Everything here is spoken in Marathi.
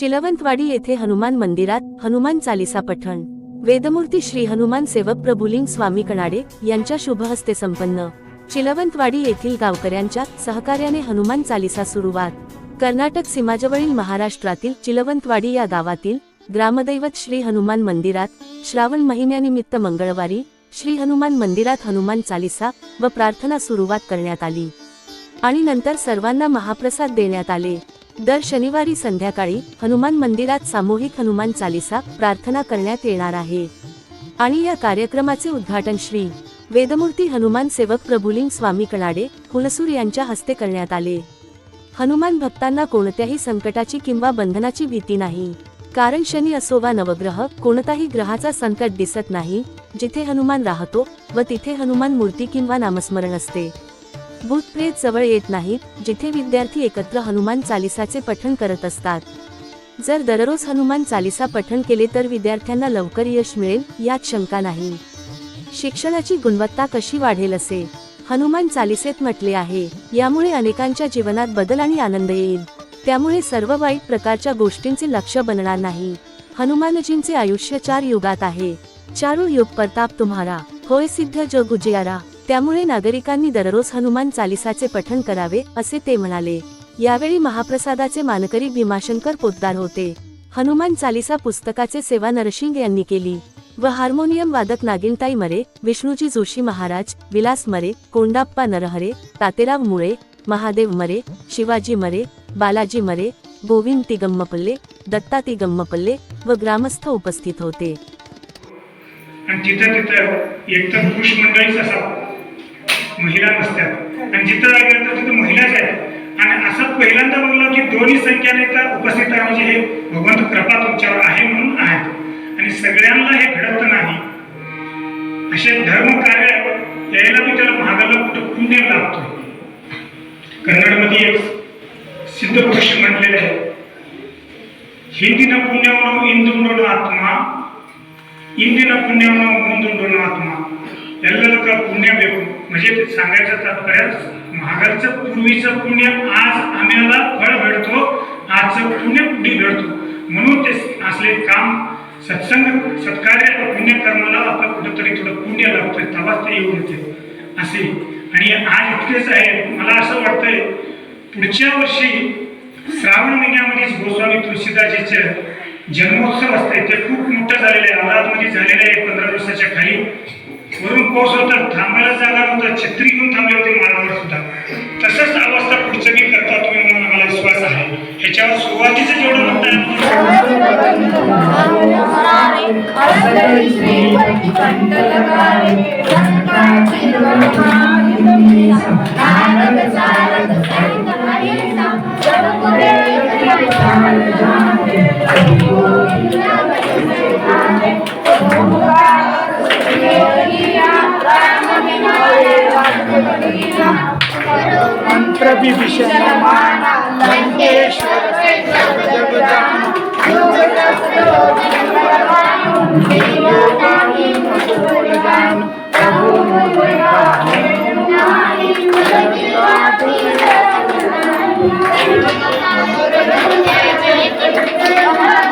चिलवंतवाडी येथे हनुमान मंदिरात हनुमान चालिसा पठण. वेदमूर्ती श्री हनुमान सेवक प्रभुलिंग स्वामी कणाडे यांच्या शुभहस्ते संपन्न. चिलवंतवाडी येथील गावकऱ्यांच्या सहकार्याने हनुमान चालिसा सुरुवात. कर्नाटक सीमाजवळील महाराष्ट्रातील चिलवंतवाडी या गावातील ग्रामदैवत श्री हनुमान मंदिरात श्रावण महिन्यानिमित्त मंगळवारी श्री हनुमान मंदिरात हनुमान चालिसा व प्रार्थना सुरुवात करण्यात आली. आणि नंतर सर्वांना महाप्रसाद देण्यात आले. दर शनिवारी संध्याकाळी हनुमान मंदिरात सामूहिक हनुमान चालिसा प्रार्थना करण्यात येणार आहे. आणि या कार्यक्रमाचे उद्घाटन श्री. वेदमूर्ती हनुमान सेवक प्रभुलिंग स्वामी कणाडे हुलसूर यांच्या हस्ते करण्यात आले. हनुमान भक्तांना कोणत्याही संकटाची किंवा बंधनाची भीती नाही. कारण शनी असो वा नवग्रह कोणताही ग्रहाचा संकट दिसत नाही जिथे हनुमान राहतो व तिथे हनुमान मूर्ती किंवा नामस्मरण असते. भूतप्रेत जवळ येत नाहीत जिथे विद्यार्थी एकत्र हनुमान चालिसाचे पठण करत असतात. जर दररोज हनुमान चालिसा पठण केले तर विद्यार्थ्यांना लवकर यश मिळेल यात शंका नाही. शिक्षणाची गुणवत्ता कशी वाढेल असे? हनुमान चालिसेत म्हटले आहे यामुळे अनेकांच्या जीवनात बदल आणि आनंद येईल. त्यामुळे सर्व वाईट प्रकारच्या गोष्टींचे लक्ष बनणार नाही. हनुमानजींचे आयुष्य चार युगात आहे. चारू युग प्रताप तुम्हारा होय सिद्ध जग उजियारा. त्यामुळे नागरिकांनी दररोज हनुमान चालिसाचे पठण करावे असे ते म्हणाले. यावेळी महाप्रसादाचे मानकरी भीमाशंकर पोद्दार होते. हनुमान चालिसा पुस्तकाचे सेवा नरसिंग यांनी केली. व हार्मोनियम वादक नागिनताई मरे विष्णूजी जोशी महाराज विलास मरे कोंडाप्पा नरहरे तातेराव मुळे महादेव मरे शिवाजी मरे बालाजी मरे गोविंद तिगम्मपल्ले दत्ता तिगम्मपल्ले व ग्रामस्थ उपस्थित होते. आणि तिथं तिथं एकतर पुरुष मंडळीच असावं. महिला नसतात आणि जिथं गेलं तर तिथं महिलाच आहेत आणि असं पहिल्यांदा बघलं की दोन्ही संख्याने इथं उपस्थित आहे म्हणजे हे भगवंत कृपा तुमच्यावर आहे म्हणून आहेत आणि सगळ्यांना हे घडत नाही असे धर्म कार्य यायला बी त्याला महागाला कुठं पुण्य लागतो कन्नडमध्ये एक सिद्ध पुरुष म्हटलेले आहे ಹಿಂದಿನ ಪುಣ್ಯವನ್ನು ಇಂದುಂಡೋಣ ಆತ್ಮ ಇಂದಿನ ಪುಣ್ಯವನ್ನು ಮುಂದುಂಡೋಣ ಆತ್ಮ ಎಲ್ಲದಕ್ಕ पुण्य ಬೇಕು म्हणजे ते सांगायचं तात्पर्य महागाचं पूर्वीचं पुण्य आज आम्हाला फळ भेटतो आजचं पुण्य पुढे भेटतो? म्हणून ते असले काम सत्संग सत्कार्य पुण्यकर्माला आपलं कुठंतरी थोडं पुण्य लागतोय तेव्हाच ते येऊन येते असे. आणि आज इतकेच आहे मला असं वाटतंय पुढच्या वर्षी श्रावण महिन्यामध्येच गोस्वामी तुळशीदासजीचे जन्मोत्सव असते ते खूप मोठं झालेलं आहे औरादमध्ये झालेलं आहे पंधरा दिवसाच्या खाली. वरून पाऊस होता थांबायला जागा नव्हता छत्री घेऊन थांबले होते मार्गावर सुद्धा. तसंच अवस्था पुढचं मी करता तुम्ही म्हणून मला विश्वास आहे. ह्याच्यावर सुरुवातीचं जेवढं म्हणता मंत्रविभीषण लंकेश्वर Thank you.